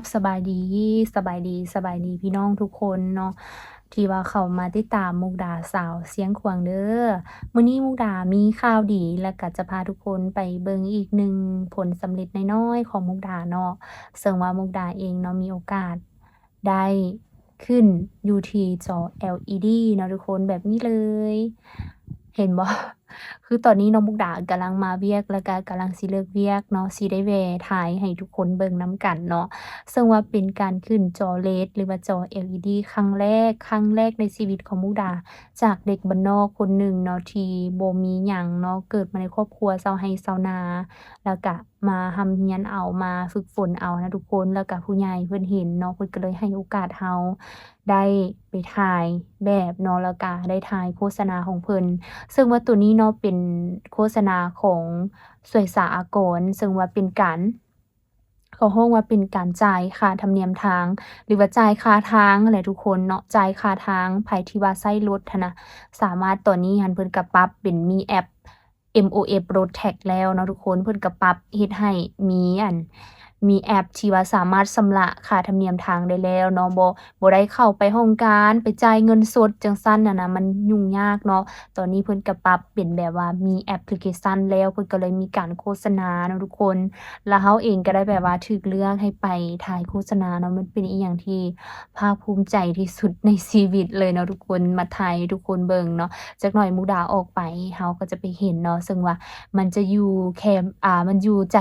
บสบายดีสบายดีสบายดีพี่น้องทุกคนเนาะที่ว่าเขามาติดตามมุกดาสาวเสียงขวางเด้อมื้อนี้มุกดามีข่าวดีแล้วก็จะพาทุกคนไปเบิ่งอีกหนึ่งผลสำเร็จน้อยๆของมุกดาเนาะซึ่งว่ามุกดาเองเนาะมีโอกาสได้ขึ้นอยู่ที่จอ LED เนาะทุกคนแบบนี้เลย เห็นบ่ คือตอนนี้น้องมุกดากำลังมาเวียกแล้วก็กำลังสิเลิกเวียกเนาะสิได้แวะถ่ายให้ทุกคนเบิ่งน้ำกันเนาะซึ่งว่าเป็นการขึ้นจอ LED หรือว่าจอ LED ครั้งแรก ครั้งแรกในชีวิตของมุกดา จากเด็กบ้านนอกคนหนึ่งเนาะที่บ่มีหยังเนาะเกิดมาในครอบครัวชาไร่ชานา แล้วก็มาร่ำเรียนเอามาฝึกฝนเอานะทุกคนแล้วก็ผู้ใหญ่เพิ่อนเห็นเนาะเพิ่นก็เลยให้โอกาสเราได้ไปถ่ายแบบเนาะแล้วก็ได้ถ่ายโฆษณาของเพิ่นซึ่งว่าตัวนี้เนาะเป็นโฆษณาของสวยสาอากร ซึ่งว่าเป็นการเขาฮ้องว่าเป็นการจ่ายค่าธรรมเนียมทาง หรือว่าจ่ายค่าทางนั่นและทุกคนเนาะจ่ายค่าทางไผที่ว่าใช้รถนะสามารถตอนนี้หันเพิ่นก็ปรับเป็นมีแอป MOF Road Tax แล้วเนาะทุกคนเพิ่นก็ปรับเฮ็ดให้มีอัน มีแอปที่ว่าสามารถชำระค่าธรรมเนียมทางได้แล้วเนาะบ่บ่ได้เข้าไปโรงการไปจ่ายเงินสดจังซั้นน่ะนะมันยุ่งยากเนาะตอนนี้เพิ่นก็ปรับเป็นแบบว่ามีแอปพลิเคชันแล้วเพิ่นก็เลยมีการโฆษณาเนาะทุกคน แล้วเราเองก็ได้แบบว่าถูกเลือกให้ไปถ่ายโฆษณาเนาะมันเป็นอีหยังที่ภาคภูมิใจที่สุดในชีวิตเลยเนาะทุกคนมาถ่ายทุกคนเบิ่งเนาะจักหน่อยมุกดาออกไปเราก็จะไปเห็นเนาะซึ่งว่ามันจะอยู่แคมอ่ามันอยู่ใจ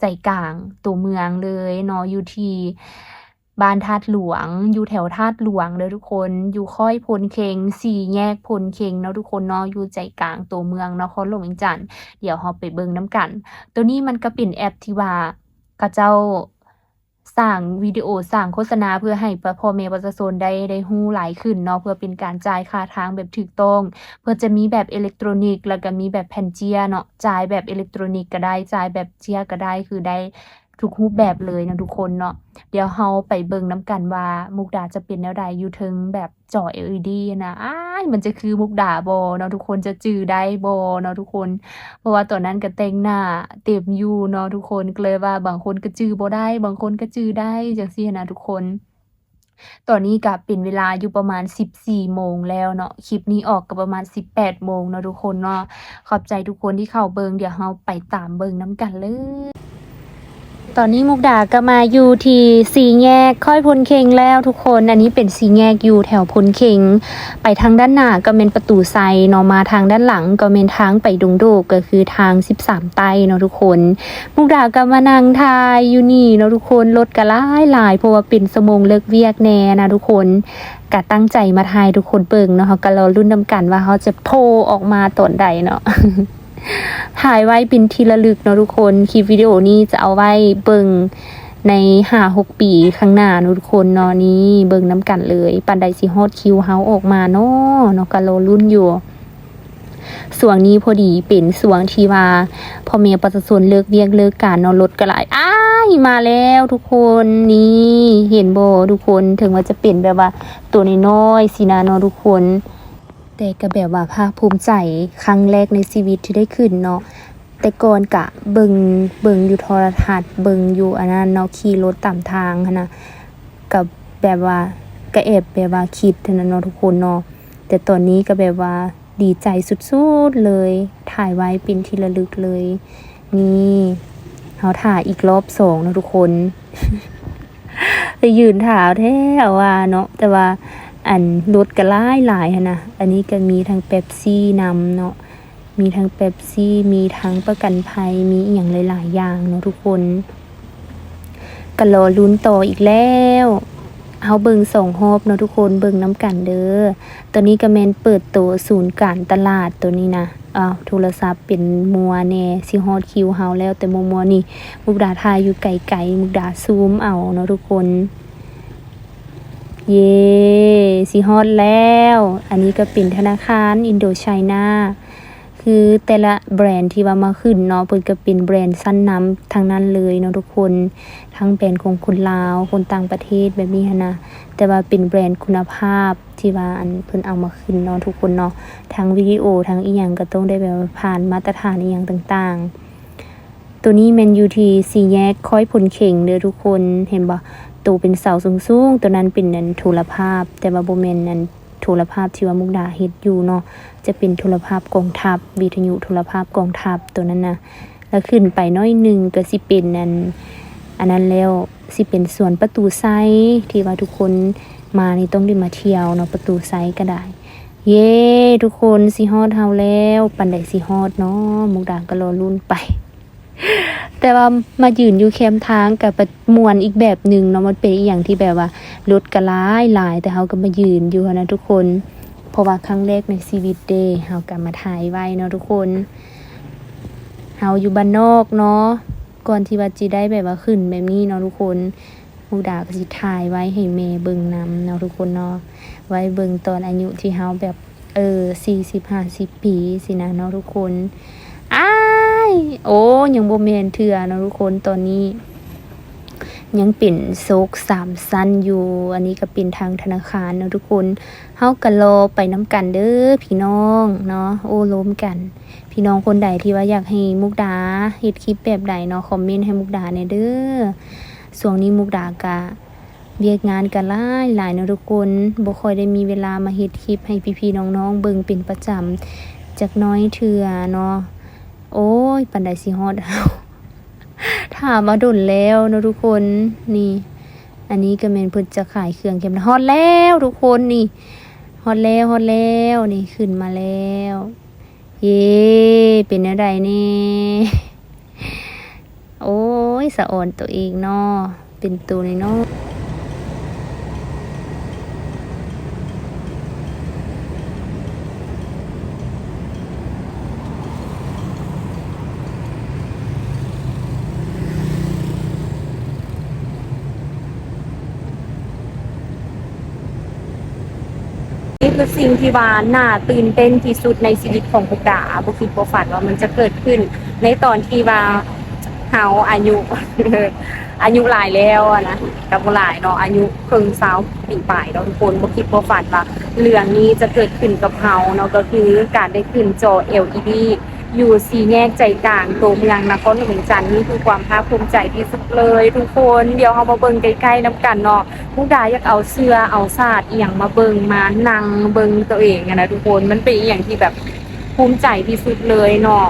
ใจกลางตัวเมืองเลยเนาะอยู่ที่บ้านธาตุหลวง อยู่แถวธาตุหลวงเลยทุกคนอยู่ค่อยพลเคงสี่แยกพลเคงเนาะทุกคนเนาะอยู่ใจกลางตัวเมืองเนาะคนหลวงเวียงจันทน์เดี๋ยวเราไปเบิ่งน้ำกัน ตัวนี้มันก็เป็นแอปที่ว่ากระเจ้า สร้างวิดีโอสร้างโฆษณาเพื่อให้พ่อแม่ประชาชนได้ได้หู้หลายขึ้นเนาะเพื่อเป็นการจ่ายค่าทางแบบถูกต้อง เพื่อจะมีแบบอิเล็กทรอนิกส์แล้วก็มีแบบแผ่นเจียเนาะจ่ายแบบอิเล็กทรอนิกส์ก็ได้จ่ายแบบเจียก็ได้คือได้ ทุกรูปแบบเลยนะทุกคนเนาะเดี๋ยวเราไปเบิ่งน้ำกันว่ามุกดาจะเป็นแนวใดอยู่เทิงแบบจอ LED นะอ้ายมันจะคือมุกดาบ่เนาะทุกคนจะจือได้บ่เนาะทุกคน เพราะว่าตอนนั้นก็แต่งหน้าเต็มอยู่เนาะทุกคนเลยว่าบางคนก็จือบ่ได้ บางคนก็จือได้จังซี่นะทุกคนตอนนี้ก็เป็นเวลาอยู่ประมาณ 14 โมงแล้วเนาะ คลิปนี้ออกก็ประมาณ 18 โมงเนาะทุกคนเนาะ ขอบใจทุกคนที่เข้าเบิงเดี๋ยวเราไปตามเบิงน้ำกันเลย ตอนนี้มุกดาก็มาอยู่ที่สีแยกค่อยพลเคงแล้วทุกคน อันนี้เป็นสีแยกอยู่แถวพลเคงไปทางด้านหน้าก็เป็นประตูไซเนาะมาทางด้านหลังก็เป็นทางไปดงโดกก็คือทาง 13 ไต้เนาะทุกคน มุกดาก็มานั่งทายอยู่นี่เนาะทุกคนรถก็หลายหลายเพราะว่าเป็นสมงเลิกเวียกแน่นะทุกคนก็ตั้งใจมาทายทุกคนเบิ่งเนาะเขาก็รอรุ่นนำกันว่าเขาจะโผล่ออกมาตอนใดเนาะ ถ่ายไว้เป็นที่ระลึกเนาะทุกคนคลิปวิดีโอนี้จะเอาไว้เบิ่งในห้าหกปีข้างหน้าทุกคนเนาะนี้เบิ่งน้ำกันเลยปันใดสิฮอดคิวเฮาออกมาเนาะเนาะก็รอรุ่นอยู่สวงนี้พอดีเป็นสวงทีว่าพอเมียประชาชนเลิกเวียกเลิกการนาะรถก็หลายอ้ายมาแล้วทุกคนนี่เห็นโบทุกคนถึงว่าจะเป็นแบบว่า ตัวน้อยๆสินะเนาะทุกคน แต่ก็แบบว่าภาคภูมิใจครั้งแรกในชีวิตที่ได้ขึ้นเนาะแต่ก่อนกะเบิงเบิงอยู่โทรทัศน์เบิงอยู่อันนั้นเนาะขี่รถตามทางนะกับแบบว่าก็แอบแบบว่าคิดหั้นนะเนาะทุกคนเนาะแต่ตอนนี้ก็แบบว่าดีใจสุดๆเลย ถ่ายไว้เป็นที่ระลึกเลย นี่เขาถ่ายอีกรอบสองนะทุกคนไปยืนถ่าวแท้ว่าเนาะแต่ว่า อันรถก็หลายหลายนะอันนี้ก็มีทั้งเป๊ปซี่นำเนาะมีทั้งเป๊ปซี่มีทั้งประกันภัยมีอย่างหลาย ๆ อย่างเนาะทุกคนก็รอลุ้นต่ออีกแล้วเฮาเบิงสองรอบเนาะทุกคนเบิงน้ำกันเด้อตอนนี้ก็แมนเปิดตัวศูนย์การตลาดตัวนี้นะอ้าวโทรศัพท์เป็นมัวแน่สิฮอดคิวเฮาแล้วแต่มัวมัวนี่มุกดาทายอยู่ไกลๆมุกดาซูมเอาเนาะทุกคน เย่สิฮอดแล้ว อันนี้ก็เป็นธนาคารอินโดไชน่าคือแต่ละแบรนด์ที่ว่ามาขึ้นเนาะเพิ่นก็เป็นแบรนด์ชั้นนำทางนั้นเลยเนาะทุกคนทั้งแบรนด์ของคนลาวคนต่างประเทศแบบนี้นะแต่ว่าเป็นแบรนด์คุณภาพที่ว่าอันเพิ่นเอามาขึ้นเนาะทุกคนเนาะทั้งวิดีโอทั้งอีหยังก็ต้องได้แบบผ่านมาตรฐานอีหยังต่าง ๆ ตัวนี้แมนยูทีสี่แยกค่อยผลเข่งเด้อทุกคนเห็นบ่ ตัวเป็นเสาสูงๆตัวนั้นเป็นนันโทรภาพ แต่ว่าโบ่แม่นนันโทรภาพที่ว่ามุกดาเฮ็ดอยู่เนาะจะเป็นโทรภาพกองทัพวิทยุโทรภาพกองทัพตัวนั้นนะแล้วขึ้นไปน้อยหนึ่งก็สิเป็นนันอันนั้นแล้วสิเป็นสวนประตูไซที่ว่าทุกคนมานี่ต้องได้มาเที่ยวเนาะประตูไซก็ได้ เย้ทุกคนสิฮอดเฮาแล้ว ปันไดสิฮอดเนาะมุกดาก็รอรุ่นไป แต่ว่ามายืนอยู่แคมทางกับประมวลอีกแบบหนึ่งเนาะมันเป็นอีหยังที่แบบว่ารถก็หลายหลาย แต่เฮาก็มายืนอยู่นะทุกคน เพราะว่าครั้งแรกในชีวิตเด้เฮาก็มาถ่ายไว้เนาะทุกคนเฮาอยู่บ้านนอกเนาะก่อนที่ว่าจิได้แบบว่าขึ้นแบบนี้เนาะทุกคนมุกดาก็สิถ่ายไว้ให้แม่เบิ่งนํเนาะทุกคนเนาะไว้เบิ่งตอนอายุที่เฮาแบบเออสี่สิบห้าสิบปีสินะเนาะทุกคน โอ้ยังบ่แมนเถื่อนะทุกคนตอนนี้ ยังเป็นโซกสามสั้นอยู่ อันนี้ก็เป็นทางธนาคารนะทุกคนเฮาก็รอไปน้ำกันเด้อพี่น้องเนาะโอ้ล้มกัน พี่น้องคนใดที่ว่าอยากให้มุกดาเฮ็ดคลิปแบบใดเนาะคอมเมนต์ให้มุกดาในเด้อช่วงนี้มุกดากะเวียกงานกันหลายหลายนะทุกคนบ่ค่อยได้มีเวลามาเฮ็ดคลิปให้พี่ๆน้องๆเบิ่งเป็นประจำจักน้อยเทื่อเนาะ โอ้ยปันไดสิฮอดเฮาถามมาดนแล้วนะทุกคนนี่ อันนี้ก็แม่นเพิ่นจะขายเครื่องเข็มฮอดแล้วทุกคนนี่ฮอดแล้วฮอดแล้วนี่ขึ้นมาแล้ว เย้เป็นอะไรนี่โอ้ยสะอ่อนตัวเองเนาะเป็นตัวในเนาะ นี่คือสิ่งที่ว่าน่าตื่นเต้นที่สุดในชีวิตของพวกดาบุคิดบ่ฝันว่ามันจะเกิดขึ้น ในตอนที่ว่าเฮาอายุ อายุหลายแล้วอะนะกับหลายเนาะอายุเพิ่งสาวปีปลายเราทุกคนบ่คิดบ่ฝันว่าเรื่องนี้จะเกิดขึ้นกับเฮาเนาะก็คือการได้ขึ้นจอ LED อยู่สี่แยกใจกลางตัวเมืองนครหลวงจันทน์นี่คือความภาคภูมิใจที่สุดเลย ทุกคนเดี๋ยวเฮามาเบิ่งใกล้ๆนํกันเนาะมุกดอยากเอาเสื้อเอาศาสตร์อหย่างมาเบิงมานั่งเบิงตัวเองนะทุกคนมันเป็นอหย่างที่แบบภูมิใจที่สุดเลยเนาะ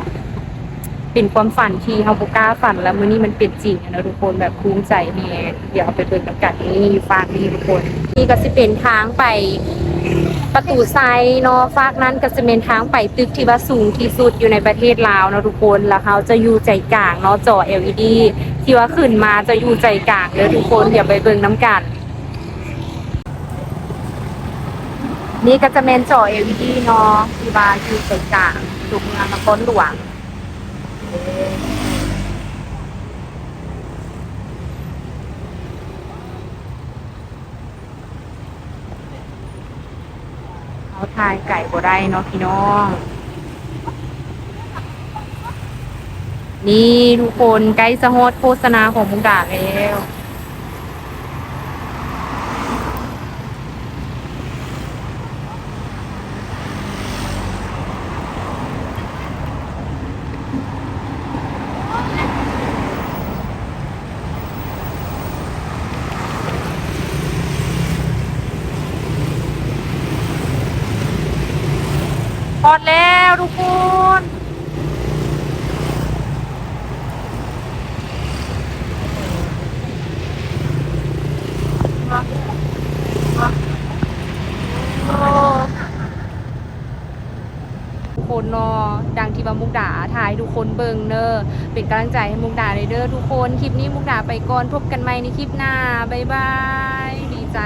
เป็นความฝันที่เฮาบ่กล้าฝันแล้วมื้อนี้มันเป็นจริงนะทุกคนแบบภูมิใจแฮงเดี๋ยวเอาไปเบิ่งกันนี่อยู่ฝากนี่ทุกคน นี่ก็สิเป็นทางไป ประตูไซเนาะฟากนั้นก็จะเป็นทางไปตึกที่ว่าสูงที่สุดอยู่ในประเทศลาวเนาะทุกคนแล้วเขาจะอยู่ใจกลางเนาะจอ LED ที่ว่าขึ้นมาจะอยู่ใจกลางเลยทุกคนเดี๋ยวไปเบิ่งน้ำกันนี่ก็จะเป็นจอ LED เนาะที่ว่าอยู่ใจกลางจุกเมืองนครหลวง เขาทายไก่บ่ได้เนาะพี่น้อง นี่ทุกคนใกล้จะฮอดโฆษณาของมุกดาแล้ว อดแล้วทุกคนคนนาะดังที่ว่ามุกดาถ่ายทุกคนเบิงเนอเป็นกำลังใจให้มุกดาเลยเด้อทุกคน คลิปนี้มุกดาไปก่อนพบกันใหม่ในคลิปหน้า บ๊ายบาย ดีใจ